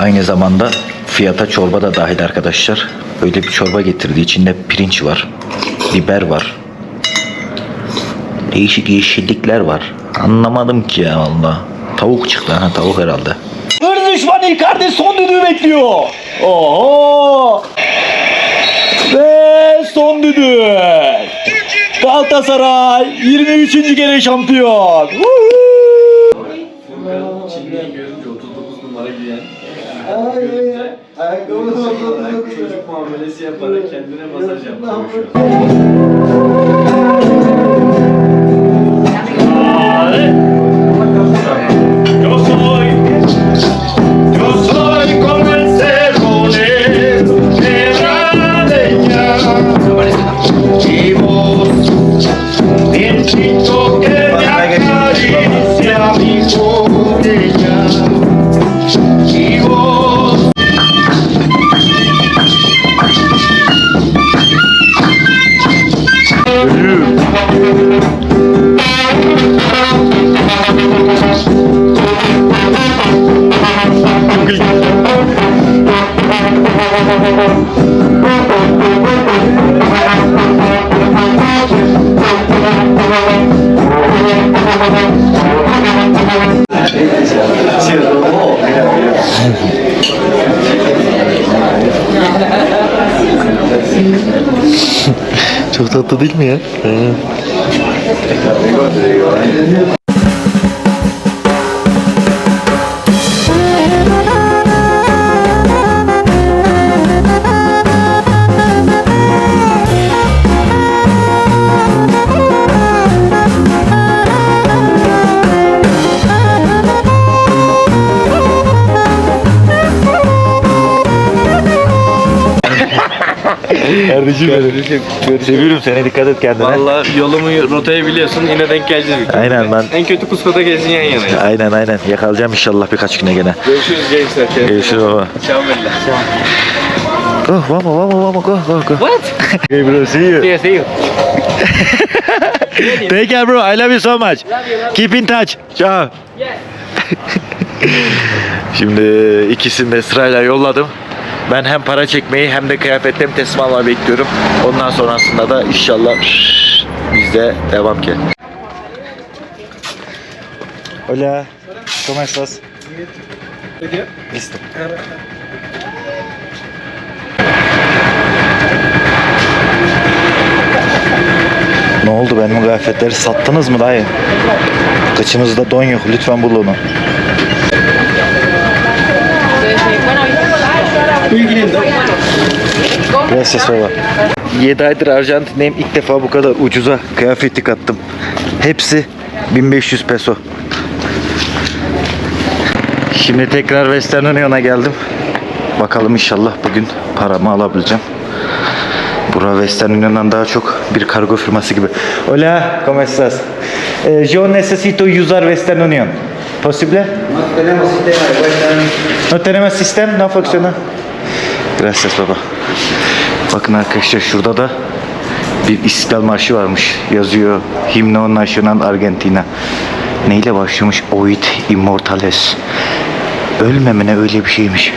Aynı zamanda fiyata çorba da dahil arkadaşlar. Böyle bir çorba getirdi. İçinde pirinç var. Biber var. Değişik yeşillikler var. Anlamadım ki ya valla. Tavuk çıktı ha tavuk herhalde. Hır düşman Icardi son düdüğü bekliyor. Oho. Ve son düdük. Galatasaray 23. kere şampiyon. Woohoo! Çocuk muamelesi yaparak kendine masaj soy, yo tatlı değil mi ya? Kardeşim benim. Seviyorum seni dikkat et kendine. Valla yolumu rotayı biliyorsun yine denk geleceğiz bir. Aynen ben. En kötü Cusco'da gezin yan yanayız. Aynen aynen yakalayacağım inşallah birkaç güne gene. Görüşürüz gençler. Görüşürüz baba. Ciao bella. Go, vamos, vamos, vamos, go, go, go. What? Okay bro, see you. See you, see you. Take care bro, I love you so much. Keep in touch. Ciao. Şimdi ikisini de sırayla yolladım. Ben hem para çekmeyi hem de kıyafetlerimi teslim almayı bekliyorum. Ondan sonrasında da inşallah bizde devam ki. Hola, ¿cómo estás? Listo. Ne oldu benim kıyafetleri sattınız mı dayı? Kıçınızda don yok lütfen bul onu. Gracias baba. 7 aydır Arjantin'deyim ilk defa bu kadar ucuza kıyafetlik attım. Hepsi 1500 peso. Şimdi tekrar Western Union'a geldim. Bakalım inşallah bugün paramı alabileceğim. Bura Western Union'dan daha çok bir kargo firması gibi. Hola, ¿cómo estás? Eh, yo necesito usar Western Union. ¿Posible? No tenemos sistema de Western. No tenemos sistem, no funciona. Gracias baba. Bakın arkadaşlar şurada da bir İstiklal Marşı varmış. Yazıyor Himno Nacional Argentina. Neyle başlamış? Oid Immortales. Ölmemene öyle bir şeymiş.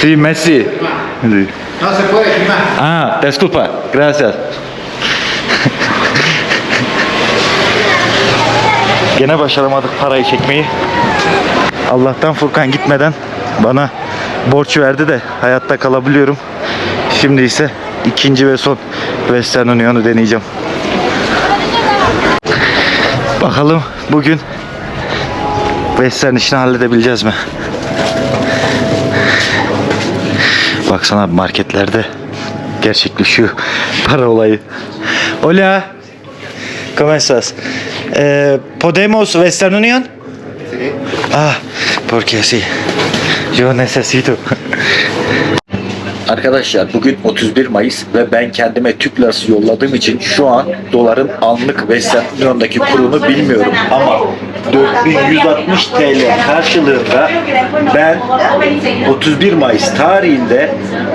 Sí, Messi. No se puede. Ah, disculpa. Gracias. Gene başaramadık parayı çekmeyi. Allah'tan Furkan gitmeden bana borç verdi de hayatta kalabiliyorum. Şimdi ise ikinci ve son Western Union'u deneyeceğim. Bakalım bugün Western işini halledebileceğiz mi? Baksana marketlerde gerçekleşiyor para olayı. Hola. ¿Cómo estás? Eh, ¿Podemos Western Union? Ah, porque sí. Yo necesito. Arkadaşlar bugün 31 Mayıs ve ben kendime Türk lirası yolladığım için şu an doların anlık Western Union'daki kurunu bilmiyorum. Ama 4160 TL karşılığında ben 31 Mayıs tarihinde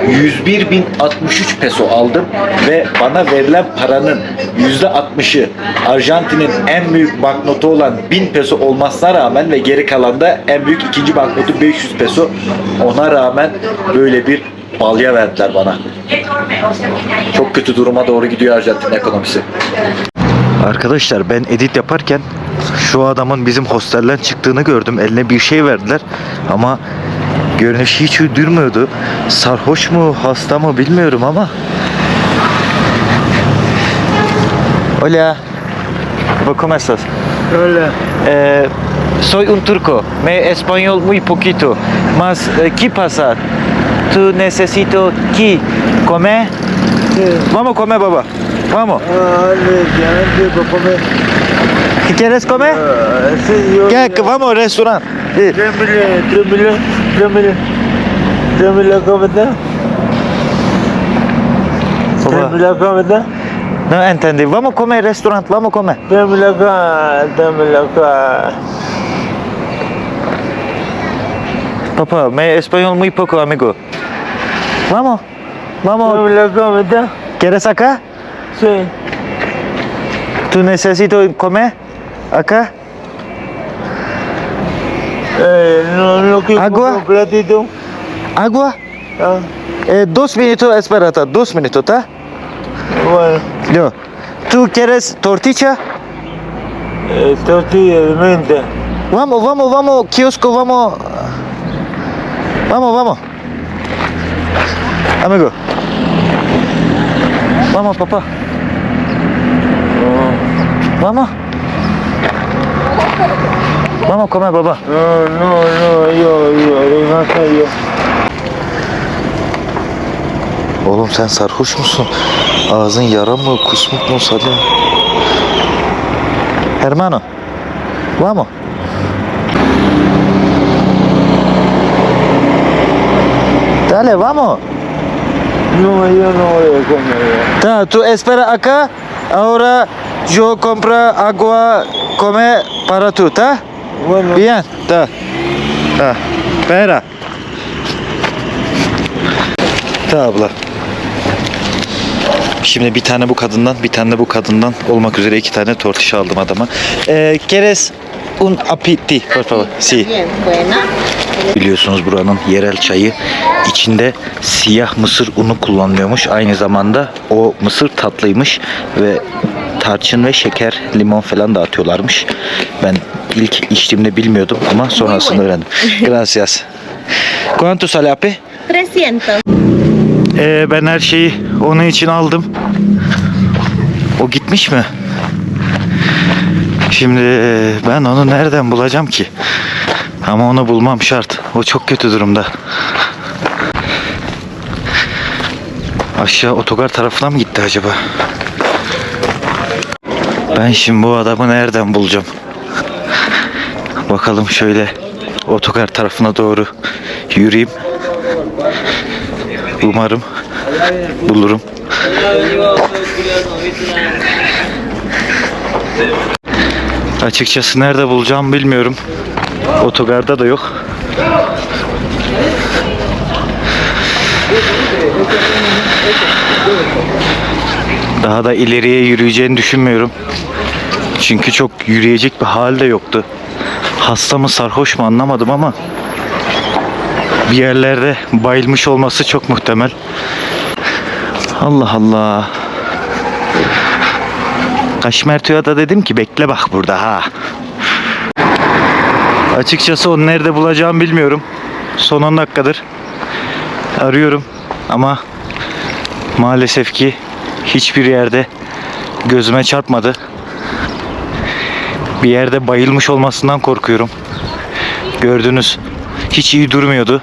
101.063 peso aldım ve bana verilen paranın %60'ı Arjantin'in en büyük banknotu olan 1000 peso olmasına rağmen ve geri kalan da en büyük ikinci banknotu 500 peso. Ona rağmen böyle bir balya verdiler bana. Çok kötü duruma doğru gidiyor Arjantin ekonomisi. Arkadaşlar ben edit yaparken şu adamın bizim hostelden çıktığını gördüm. Eline bir şey verdiler ama görünüş hiç durmuyordu. Sarhoş mu hasta mı bilmiyorum ama. Hola. ¿Cómo estás? Hola. Eh, soy un turco. Me español muy poquito. Mas, eh, ¿qué pasa? Tú necesito que comer. Vamos a comer, baba. Vamos. ¿Qué quieres comer? ¿Qué? que Vamos al restaurante. Sí. Baba, no entendí. Vamos a comer al restaurante. Vamos a comer. Papá, me español muy poco, amigo. Vamos. Vamos. ¿Quieres acá? Sí. ¿Tú necesito comer acá? Eh, no, no quiero ¿Agua? un platito. ¿Agua? Ah, Eh, dos minutos, espérate. Dos minutos, ¿está? bueno, Yo. ¿Tú quieres tortilla? eh, tortilla de menta. Vamos, vamos, vamos, kiosco, vamos. Vamos, vamos. Amigo. Vamos, papá. Vamos. Vamos a comer, papá. No, no, no, yo, yo, venga acá yo. Oğlum sen sarhoş musun? Ağzın yara mı, kusmuk mu sadece? Hermano. Vamos. Dale, vamos. No, yo no voy a comer. Ta, tú espera acá. Ahora yo compro agua, come para tú, ¿ta? Bueno, Bien, ta. Ta. Espera. Ta abla. Şimdi bir tane bu kadından, bir tane de bu kadından olmak üzere iki tane tortilla aldım adama. Ee, ¿Quieres un apiti, por favor? Sí. Biliyorsunuz buranın yerel çayı içinde siyah mısır unu kullanılıyormuş. Aynı zamanda o mısır tatlıymış ve tarçın ve şeker, limon falan da atıyorlarmış. Ben ilk içtiğimde bilmiyordum ama sonrasında öğrendim. Gracias. ¿Cuánto sale api? 300. Ee, ben her şeyi onun için aldım. O gitmiş mi? Şimdi e, ben onu nereden bulacağım ki? Ama onu bulmam şart. O çok kötü durumda. Aşağı otogar tarafına mı gitti acaba? Ben şimdi bu adamı nereden bulacağım? Bakalım şöyle otogar tarafına doğru yürüyeyim. Umarım bulurum. Açıkçası nerede bulacağım bilmiyorum. Otogarda da yok. Daha da ileriye yürüyeceğini düşünmüyorum. Çünkü çok yürüyecek bir hal de yoktu. Hasta mı sarhoş mu anlamadım ama bir yerlerde bayılmış olması çok muhtemel. Allah Allah. Kaşmertu'ya da dedim ki bekle bak burada ha. Açıkçası onu nerede bulacağımı bilmiyorum. Son 10 dakikadır arıyorum ama maalesef ki hiçbir yerde gözüme çarpmadı. Bir yerde bayılmış olmasından korkuyorum. Gördünüz hiç iyi durmuyordu.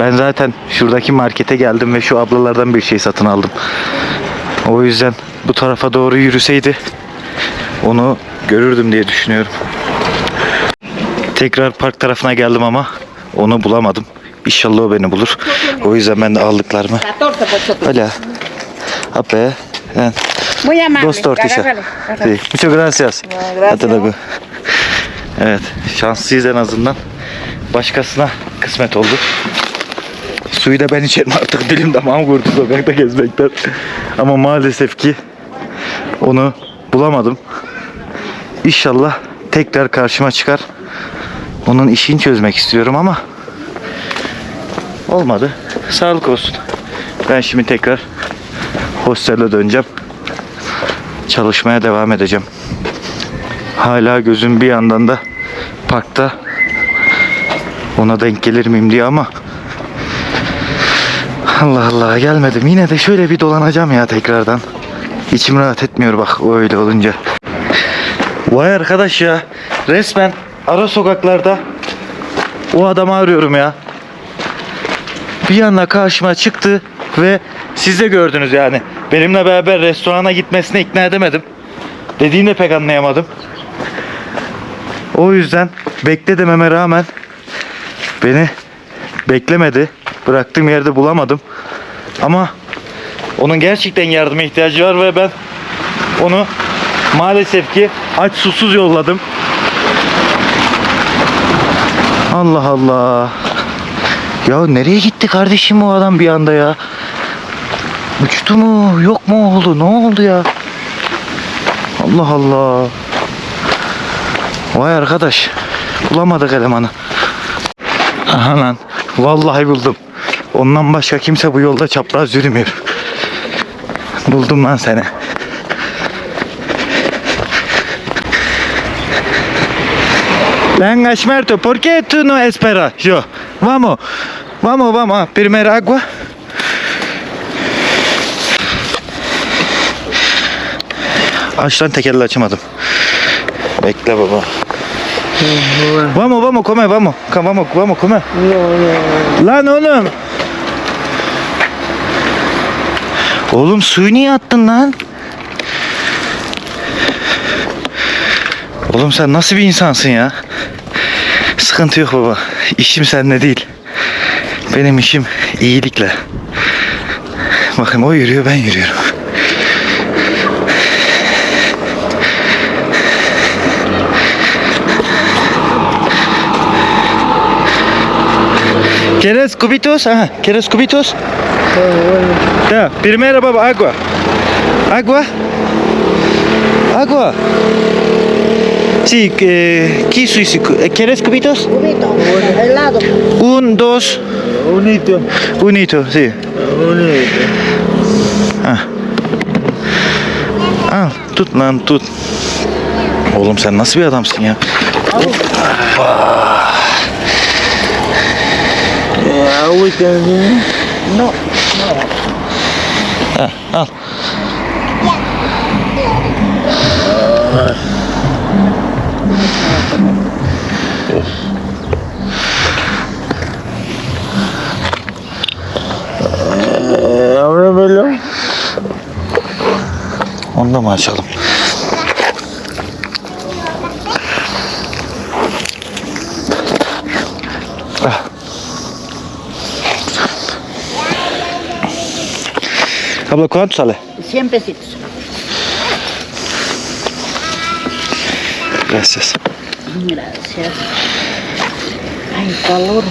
Ben zaten şuradaki markete geldim ve şu ablalardan bir şey satın aldım. O yüzden bu tarafa doğru yürüseydi onu görürdüm diye düşünüyorum. Tekrar park tarafına geldim ama onu bulamadım. İnşallah o beni bulur. O yüzden ben de aldıklarımı 14 por Hola. Ape. Dos tortilla. Sí. Muchas gracias. Hasta luego. Evet, şanslıyız en azından. Başkasına kısmet oldu. Suyu da ben içerim artık dilim damağım kurdu sokakta gezmekten. Ama maalesef ki onu bulamadım. İnşallah tekrar karşıma çıkar. Onun işini çözmek istiyorum ama olmadı. Sağlık olsun. Ben şimdi tekrar hostele döneceğim. Çalışmaya devam edeceğim. Hala gözüm bir yandan da parkta ona denk gelir miyim diye ama Allah Allah gelmedim. Yine de şöyle bir dolanacağım ya tekrardan. İçim rahat etmiyor bak öyle olunca. Vay arkadaş ya. Resmen ara sokaklarda o adamı arıyorum ya. Bir anda karşıma çıktı ve siz de gördünüz yani. Benimle beraber restorana gitmesine ikna edemedim. Dediğini de pek anlayamadım. O yüzden bekle dememe rağmen beni beklemedi. Bıraktığım yerde bulamadım. Ama onun gerçekten yardıma ihtiyacı var ve ben onu maalesef ki aç susuz yolladım. Allah Allah. Ya nereye gitti kardeşim o adam bir anda ya? Uçtu mu? Yok mu oldu? Ne oldu ya? Allah Allah. Vay arkadaş. Bulamadık elemanı. Aha lan. Vallahi buldum. Ondan başka kimse bu yolda çapraz yürümüyor. Buldum lan seni. Lan Ashmerto, ¿por qué tú no esperas? Yo. Vamos. Vamos, vamos. Primera agua. Aç lan tekerle açamadım. Bekle baba. Vamos, vamos, come, vamos. Vamos, vamos, come. Lan oğlum. Oğlum suyu niye attın lan? Oğlum sen nasıl bir insansın ya? Sıkıntı yok baba. İşim seninle değil. Benim işim iyilikle. Bakın o yürüyor ben yürüyorum. ¿Quieres cubitos? Ajá. ¿Quieres cubitos? Ya, primero, baba, agua. Agua. Agua. Sí, que, ¿qué suizo? ¿Quieres cubitos? Cubito, helado. Un, dos, Unito. unito, sí. Unito. Ah. Al, tut lan tut. Oğlum sen nasıl bir adamsın ya? Eh, agüita, ¿sí? No, Eh, ábremelo. Onu da mı açalım? Abla ¿cuánto sale? 100 pesitos. Gracias. Gracias. Ay, calor.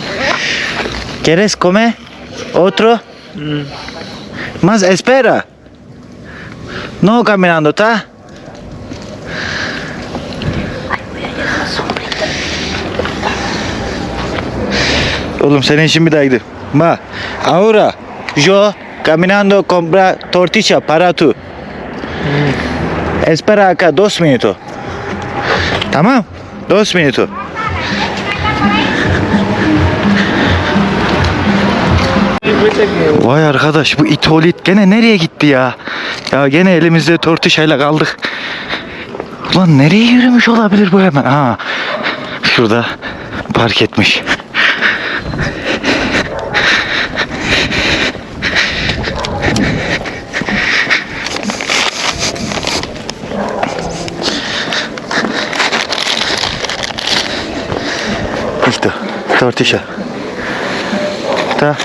¿Quieres comer? ¿Otro? Más espera. No caminando, ¿está? Oğlum senin işin bir daha gidiyor. Ma, ahora yo caminando compra tortilla para tú. Espera acá dos minutos. Tamam? Dos minutos. Vay arkadaş bu itolit gene nereye gitti ya? Ya gene elimizde tortişayla kaldık. Ulan nereye yürümüş olabilir bu hemen? Ha. Şurada park etmiş. Listo. Tortilla. Está.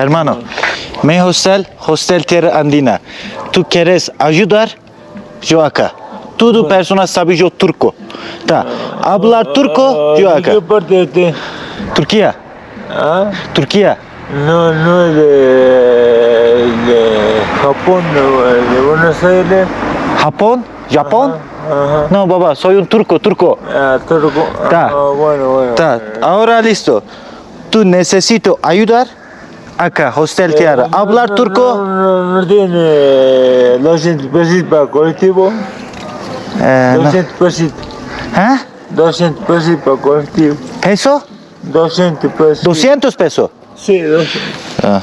Hermano, mi hostel, hostel Tierra Andina. ¿Tú quieres ayudar? yo acá. Tudo personas sabe yo turco. Tá. Hablar turco, yo ¿De acá. Turquía. ¿Ah? Turquía. No, no de, de Japón, de Buenos Aires. Japón? Japón? Ajá. No, baba, soy un turco, turco. Ah, turco. Ta. Ah, bueno, bueno. Tá, ahora listo. Tú necesito ayudar acá, hostel Tiara. Hablar No, turco. No, no, no tiene 200 pesos para colectivo. Eh, no. 200 pesos. ¿Ah? 200 pesos para colectivo. ¿Peso? 200 pesos. 200 pesos. Sí, 200. Ah,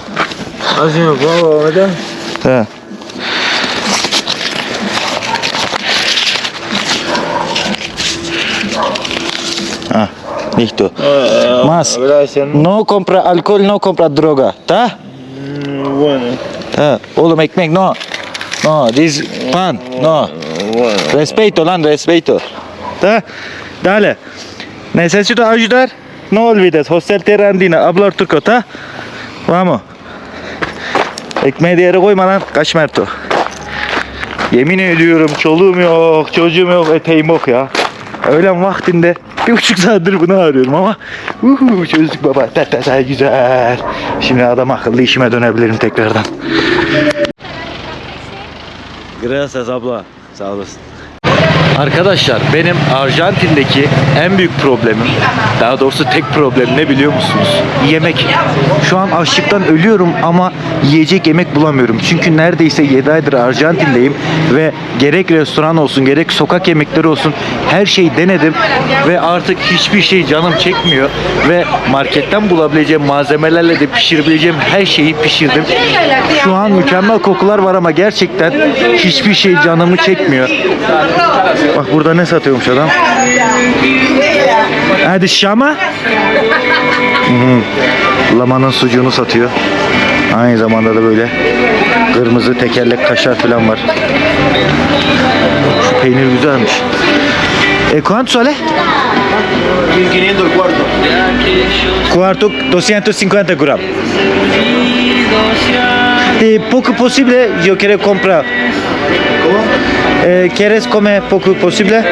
Hazme un favor, ¿verdad? tá. Ah, listo. Más. Gracias. ¿no? Compra alkol, no compra droga. Tá? Mm, Bueno, Tá. Oğlum ekmek no. No, this pan. No. Respeto lan, respeto. Tá? Dale. Necesito ayudar. No olvides. Hostel Terrandina. Hablar turco, tá? Vamos. Ekmeği de yere koyma lan. Kaç Merto. Yemin ediyorum çoluğum yok, çocuğum yok, eteğim yok ya. Öğlen vaktinde bir buçuk saattir bunu arıyorum ama uhu, çözdük baba. Ta ta ta güzel. Şimdi adam akıllı işime dönebilirim tekrardan. Gracias abla. Sağ olasın. Arkadaşlar benim Arjantin'deki en büyük problemim, daha doğrusu tek problem ne biliyor musunuz? Yemek. Şu an açlıktan ölüyorum ama yiyecek yemek bulamıyorum. Çünkü neredeyse 7 aydır Arjantin'deyim ve gerek restoran olsun gerek sokak yemekleri olsun her şeyi denedim ve artık hiçbir şey canım çekmiyor ve marketten bulabileceğim malzemelerle de pişirebileceğim her şeyi pişirdim. Şu an mükemmel kokular var ama gerçekten hiçbir şey canımı çekmiyor. Bak burada ne satıyormuş adam? Hadi şama. Lamanın sucuğunu satıyor. Aynı zamanda da böyle kırmızı tekerlek kaşar falan var. Şu peynir güzelmiş. E cuánto sale? 1500 el cuarto. Cuarto 250 gram. E poco posible yo quiero comprar. Eh, ¿Quieres comer poco posible?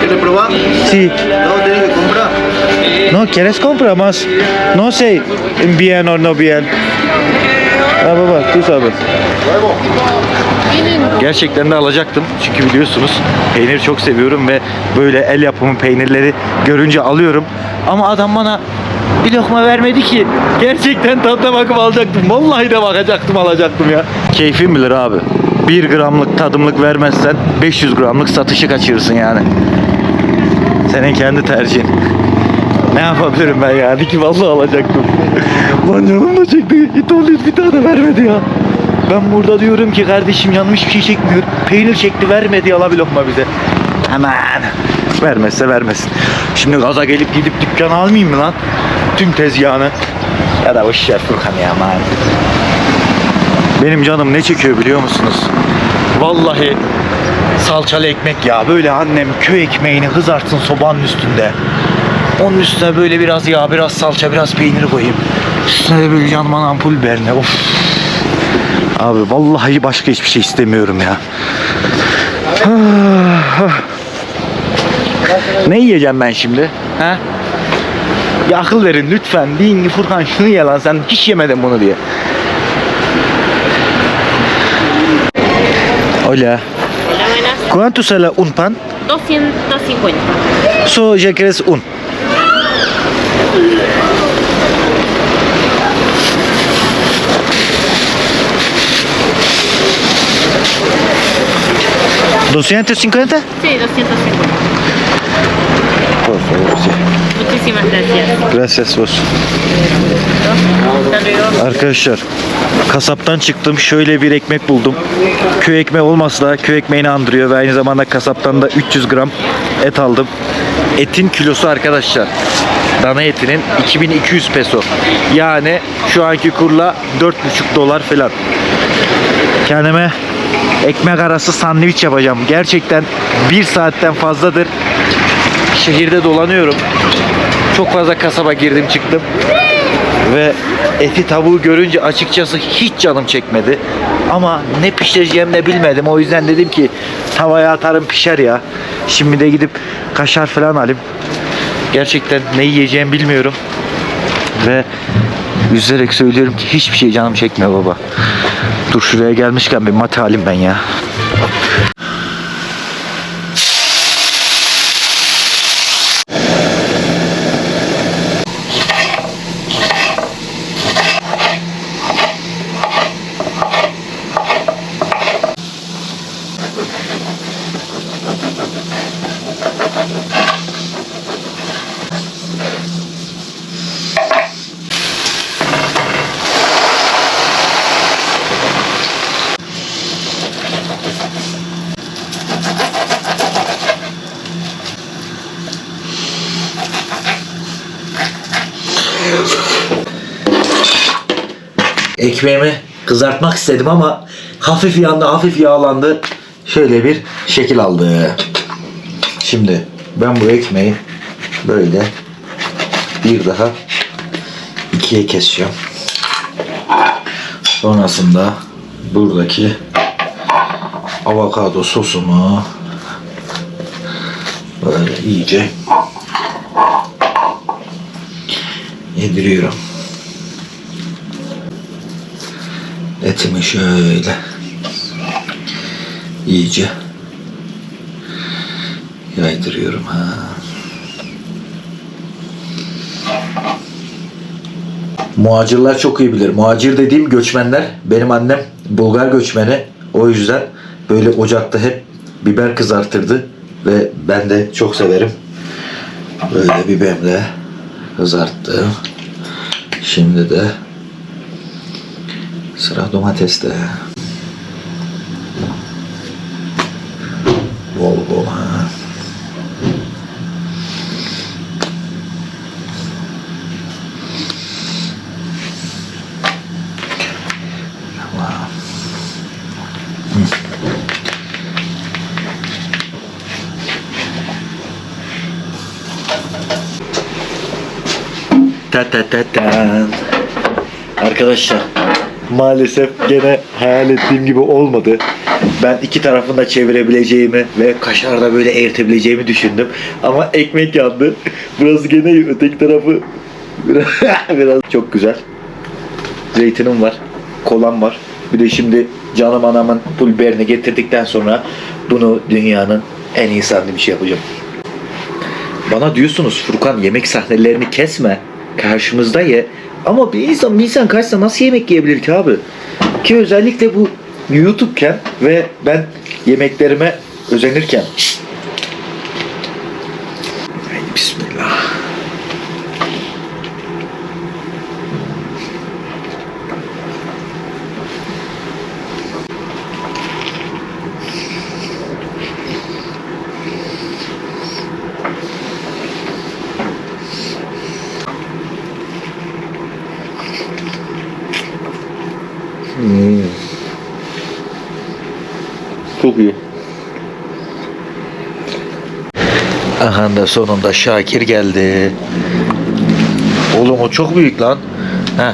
¿Quieres probar? Sí. No, tenés que comprar. No, ¿quieres comprar más? No sé, bien o no bien. Ha baba, tú sabes. Gerçekten de alacaktım çünkü biliyorsunuz peynir çok seviyorum ve böyle el yapımı peynirleri görünce alıyorum. Ama adam bana bir lokma vermedi ki. Gerçekten tadına bakıp alacaktım. Vallahi de bakacaktım alacaktım ya. Keyfin bilir abi. 1 gramlık tadımlık vermezsen 500 gramlık satışı kaçırırsın yani. Senin kendi tercihin. Ne yapabilirim ben yani ki vallahi alacaktım. Lan canım da çekti. İtalyan bir tane vermedi ya. Ben burada diyorum ki kardeşim yanlış bir şey çekmiyor. Peynir çekti vermedi ala bir lokma bize. Aman. Vermezse vermesin. Şimdi gaza gelip gidip dükkan almayayım mı lan? Tüm tezgahını. Ya da boş ver Furkan ya aman. Benim canım ne çekiyor biliyor musunuz? Vallahi salçalı ekmek ya. Böyle annem köy ekmeğini kızartsın sobanın üstünde. Onun üstüne böyle biraz yağ, biraz salça, biraz peynir koyayım. Üstüne de böyle yanman ampul biberine. Of. Abi vallahi başka hiçbir şey istemiyorum ya. ne yiyeceğim ben şimdi? Ha? Bir akıl verin lütfen. Deyin ki Furkan şunu ye lan sen hiç yemedin bunu diye. Hola. Hola, buenas. ¿Cuánto sale un pan? 250. So, ya quieres un. ¿250? Sí, 250. Por favor, sí. Muchísimas gracias. Gracias vos. Arkadaşlar kasaptan çıktım şöyle bir ekmek buldum. Köy ekmeği olmasa da köy ekmeğini andırıyor ve aynı zamanda kasaptan da 300 gram et aldım. Etin kilosu arkadaşlar dana etinin 2200 peso. Yani şu anki kurla 4,5 dolar falan. Kendime ekmek arası sandviç yapacağım. Gerçekten bir saatten fazladır şehirde dolanıyorum. Çok fazla kasaba girdim çıktım. Ve eti tavuğu görünce açıkçası hiç canım çekmedi. Ama ne pişireceğim de bilmedim. O yüzden dedim ki tavaya atarım pişer ya. Şimdi de gidip kaşar falan alayım. Gerçekten ne yiyeceğimi bilmiyorum. Ve üzülerek söylüyorum ki hiçbir şey canım çekmiyor baba. Dur şuraya gelmişken bir mate alayım ben ya. Ekmeğimi kızartmak istedim ama hafif yandı, hafif yağlandı. Şöyle bir şekil aldı. Şimdi ben bu ekmeği böyle bir daha ikiye kesiyorum. Sonrasında buradaki avokado sosumu böyle iyice yediriyorum. Etimi şöyle iyice yaydırıyorum ha. Muhacirler çok iyi bilir. Muhacir dediğim göçmenler. Benim annem Bulgar göçmeni. O yüzden böyle ocakta hep biber kızartırdı. Ve ben de çok severim. Böyle biberle kızarttım. Şimdi de Sıra domateste. Bol bol ha. Tamam. Ta ta ta ta. Arkadaşlar maalesef gene hayal ettiğim gibi olmadı. Ben iki tarafını da çevirebileceğimi ve kaşarda böyle eritebileceğimi düşündüm. Ama ekmek yandı. Burası gene öteki tarafı biraz, biraz çok güzel. Zeytinim var. Kolam var. Bir de şimdi canım anamın pulberini getirdikten sonra bunu dünyanın en iyi sandviçi yapacağım. Bana diyorsunuz Furkan yemek sahnelerini kesme. Karşımızda ye. Ama bir insan, bir insan kaçsa nasıl yemek yiyebilir ki abi? Ki özellikle bu YouTube'ken ve ben yemeklerime özenirken. Haydi bismillah. Çok iyi. Aha da sonunda Şakir geldi. Oğlum o çok büyük lan. Heh.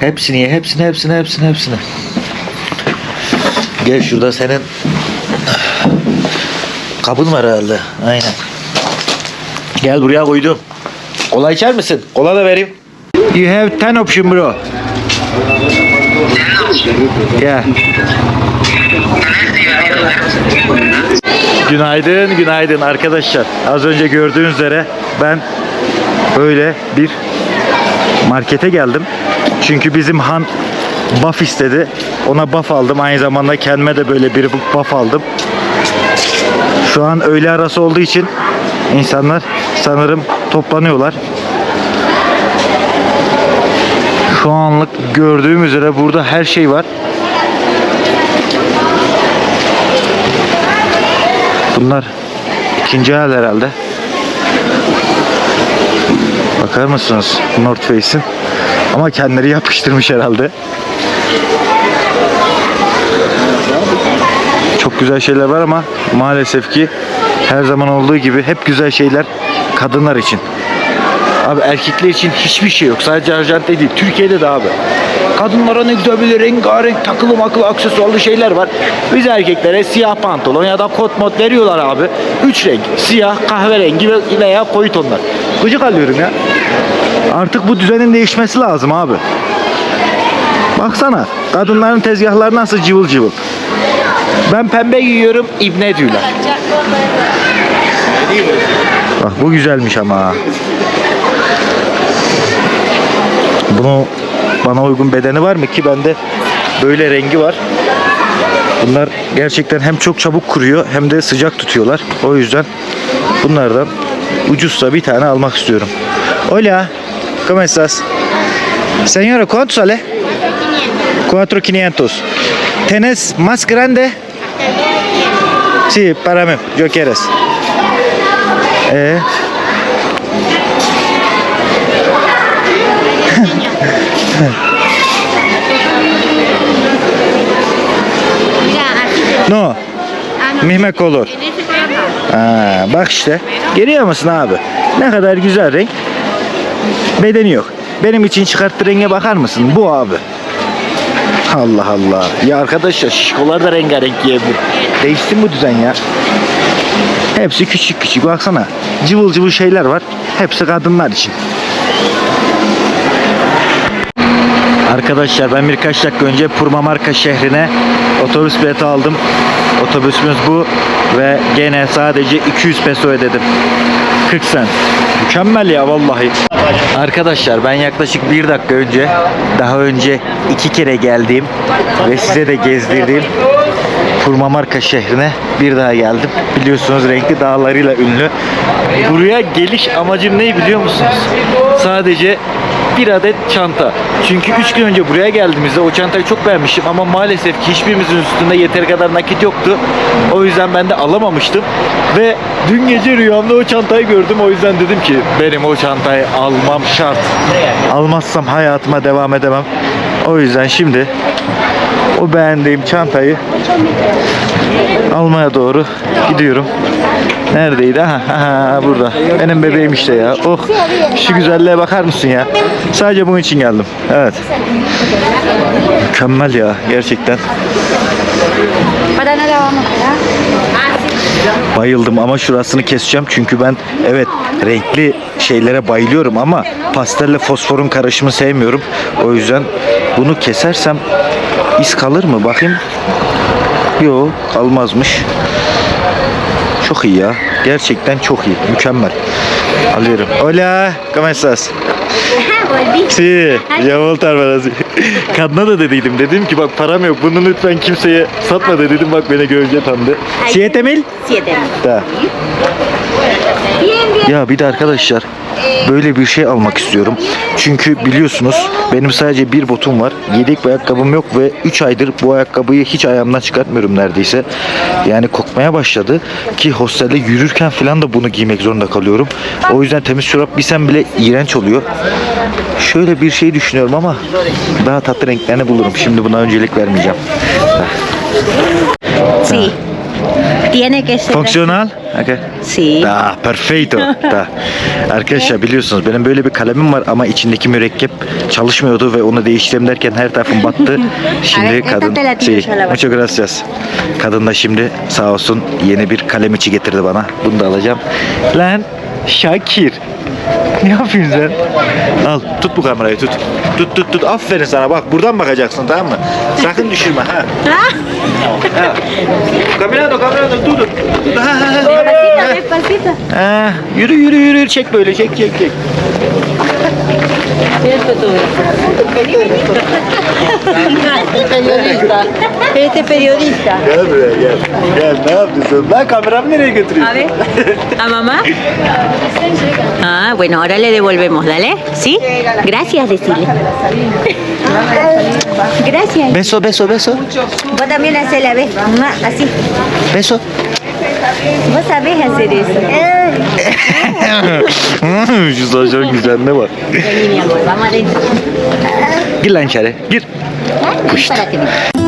Hepsini ye, hepsini, hepsini, hepsini, hepsini. Gel şurada senin kabın var herhalde. Aynen. Gel buraya koydum. Kola içer misin? Kola da vereyim. You have 10 option bro. Yeah. Günaydın, günaydın arkadaşlar. Az önce gördüğünüz üzere ben böyle bir markete geldim. Çünkü bizim han buff istedi. Ona buff aldım. Aynı zamanda kendime de böyle bir buff aldım. Şu an öğle arası olduğu için insanlar sanırım toplanıyorlar. Şu anlık gördüğüm üzere burada her şey var. Bunlar ikinci el herhalde. Bakar mısınız North Face'in? Ama kendileri yapıştırmış herhalde. Çok güzel şeyler var ama maalesef ki her zaman olduğu gibi hep güzel şeyler kadınlar için. Abi erkekler için hiçbir şey yok. Sadece Arjantin değil. Türkiye'de de abi. Kadınlara ne güzel böyle rengarenk takılı makılı aksesuarlı şeyler var. Biz erkeklere siyah pantolon ya da kot mod veriyorlar abi. Üç renk. Siyah, kahverengi ve- veya koyu tonlar. Gıcık alıyorum ya. Artık bu düzenin değişmesi lazım abi. Baksana kadınların tezgahları nasıl cıvıl cıvıl. Ben pembe giyiyorum ibne diyorlar. Bak bu güzelmiş ama. Bunu bana uygun bedeni var mı ki bende böyle rengi var. Bunlar gerçekten hem çok çabuk kuruyor hem de sıcak tutuyorlar. O yüzden bunlardan ucuzsa bir tane almak istiyorum. Hola, ¿cómo estás? Señora, ¿cuánto sale? 4.500. ¿Tenés más grande? Sí, para mí, yo quieres. Eh. No, ese programa. Ha, bak işte. Görüyor musun abi? Ne kadar güzel renk. Bedeni yok. Benim için çıkarttığı renge bakar mısın? Bu abi. Allah Allah. Ya arkadaşlar şişkolar da rengarenk giyebilir. Değişsin bu düzen ya. Hepsi küçük küçük baksana. Cıvıl cıvıl şeyler var. Hepsi kadınlar için. Arkadaşlar ben birkaç dakika önce Purmamarka şehrine otobüs bileti aldım. Otobüsümüz bu ve gene sadece 200 peso ödedim. 40 sen. Mükemmel ya vallahi. Arkadaşlar ben yaklaşık bir dakika önce daha önce iki kere geldiğim ve size de gezdirdiğim Purmamarka şehrine bir daha geldim. Biliyorsunuz renkli dağlarıyla ünlü. Buraya geliş amacım ne biliyor musunuz? Sadece bir adet çanta. Çünkü 3 gün önce buraya geldiğimizde o çantayı çok beğenmiştim ama maalesef ki hiçbirimizin üstünde yeteri kadar nakit yoktu. O yüzden ben de alamamıştım. Ve dün gece rüyamda o çantayı gördüm. O yüzden dedim ki benim o çantayı almam şart. Almazsam hayatıma devam edemem. O yüzden şimdi o beğendiğim çantayı almaya doğru gidiyorum. Neredeydi? Aha, aha, burada. Benim bebeğim işte ya. Oh şu güzelliğe bakar mısın ya? Sadece bunun için geldim. Evet. Mükemmel ya gerçekten. Para no la vamos a dar. Bayıldım ama şurasını keseceğim çünkü ben evet renkli şeylere bayılıyorum ama pastelle fosforun karışımı sevmiyorum. O yüzden bunu kesersem iz kalır mı? Bakayım. Yok kalmazmış. Çok iyi ya. Gerçekten çok iyi. Mükemmel. Alıyorum. Hola, ¿cómo estás? Sí, ya voltar. Kadına da dediydim. Dedim ki bak param yok. Bunu lütfen kimseye satma dedim. Bak beni görünce tanıdı. Siete mil? Siete mil. Da. Ya bir de arkadaşlar böyle bir şey almak istiyorum. Çünkü biliyorsunuz benim sadece bir botum var. Yedek bir ayakkabım yok ve 3 aydır bu ayakkabıyı hiç ayağımdan çıkartmıyorum neredeyse. Yani kokmaya başladı ki hostelde yürürken falan da bunu giymek zorunda kalıyorum. O yüzden temiz çorap giysem bile iğrenç oluyor. Şöyle bir şey düşünüyorum ama daha tatlı renklerini bulurum. Şimdi buna öncelik vermeyeceğim. Sí. Tiene que ser. Fonksiyonel? Okay. Sí. Da, perfecto. Da. Arkadaşlar biliyorsunuz benim böyle bir kalemim var ama içindeki mürekkep çalışmıyordu ve onu değiştireyim derken her tarafım battı. Şimdi kadın şey, muchas gracias. Kadın da şimdi sağ olsun yeni bir kalem içi getirdi bana. Bunu da alacağım. Lan Şakir. Ne yapıyorsun sen? Al tut bu kamerayı tut. Tut tut tut. Aferin sana bak buradan bakacaksın tamam mı? Sakın düşürme ha. ha. Caminando caminando tut. tut. Ha, ha, ha. Ha. Despacito. Ha, yürü yürü yürü çek böyle çek çek çek. Este periodista. Este periodista. Gel buraya gel. Gel ne yapıyorsun? Lan kameramı nereye götürüyorsun? A ver, a mamá. Ah, bueno, ahora le devolvemos, dale. ¿Sí? Gracias, decirle. Gracias. Beso beso beso. Vos también hacés la vez. Así. Beso. Hacer eso. Şu saçların güzelliğine bak. Gir lan içeri. Gir. Mira.